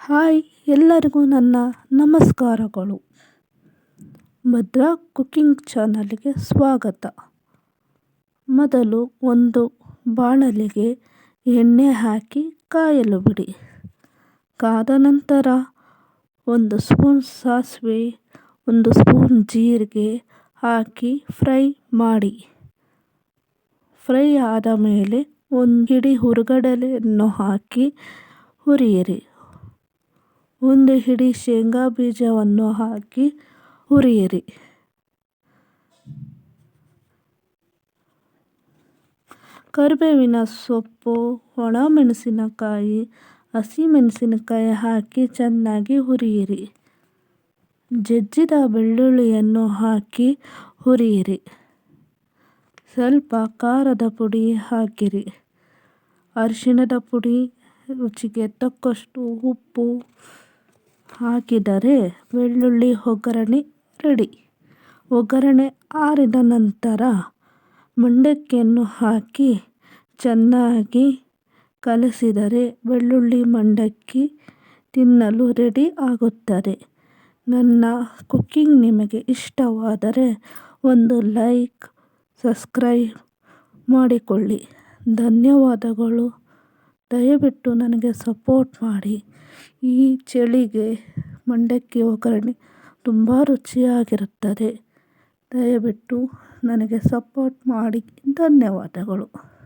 Hi, ಎಲ್ಲರಿಗೂ ನನ್ನ ನಮಸ್ಕಾರಗಳು. ಭದ್ರಾ ಕುಕ್ಕಿಂಗ್ ಚಾನಲ್ಗೆ ಸ್ವಾಗತ. ಮೊದಲು ಒಂದು ಬಾಣಲೆಗೆ ಎಣ್ಣೆ ಹಾಕಿ ಕಾಯಲು ಬಿಡಿ. ಕಾದ ನಂತರ ಒಂದು ಸ್ಪೂನ್ ಸಾಸಿವೆ, ಒಂದು ಸ್ಪೂನ್ ಜೀರಿಗೆ ಹಾಕಿ ಫ್ರೈ ಮಾಡಿ. ಫ್ರೈ ಆದ ಮೇಲೆ ಒಂದು ಹಿಡಿ ಹುರುಗಡಲೆಯನ್ನು ಹಾಕಿ ಹುರಿಯಿರಿ. ಒಂದು ಹಿಡಿ ಶೇಂಗಾ ಬೀಜವನ್ನು ಹಾಕಿ ಹುರಿಯಿರಿ. ಕರಿಬೇವಿನ ಸೊಪ್ಪು, ಒಣಮೆಣಸಿನಕಾಯಿ, ಹಸಿಮೆಣಸಿನಕಾಯಿ ಹಾಕಿ ಚೆನ್ನಾಗಿ ಹುರಿಯಿರಿ. ಜಜ್ಜಿದ ಬೆಳ್ಳುಳ್ಳಿಯನ್ನು ಹಾಕಿ ಹುರಿಯಿರಿ. ಸ್ವಲ್ಪ ಖಾರದ ಪುಡಿ ಹಾಕಿರಿ. ಅರಿಶಿಣದ ಪುಡಿ, ರುಚಿಗೆ ತಕ್ಕಷ್ಟು ಉಪ್ಪು ಹಾಕಿದರೆ ಬೆಳ್ಳುಳ್ಳಿ ಒಗ್ಗರಣೆ ರೆಡಿ ಒಗ್ಗರಣೆ ಆರಿದ ನಂತರ ಮಂಡಕ್ಕಿಯನ್ನು ಹಾಕಿ ಚೆನ್ನಾಗಿ ಕಲಸಿದರೆ ಬೆಳ್ಳುಳ್ಳಿ ಮಂಡಕ್ಕಿ ತಿನ್ನಲು ರೆಡಿ ಆಗುತ್ತದೆ. ನನ್ನ ಕುಕ್ಕಿಂಗ್ ನಿಮಗೆ ಇಷ್ಟವಾದರೆ ಒಂದು ಲೈಕ್, ಸಬ್ಸ್ಕ್ರೈಬ್ ಮಾಡಿಕೊಳ್ಳಿ. ಧನ್ಯವಾದಗಳು. ದಯವಿಟ್ಟು ನನಗೆ ಸಪೋರ್ಟ್ ಮಾಡಿ. ಈ ಚಳಿಗೆ ಮಂಡಕ್ಕಿ ಒಗ್ಗರಣೆ ತುಂಬ ರುಚಿಯಾಗಿರುತ್ತದೆ. ದಯವಿಟ್ಟು ನನಗೆ ಸಪೋರ್ಟ್ ಮಾಡಿ. ಧನ್ಯವಾದಗಳು.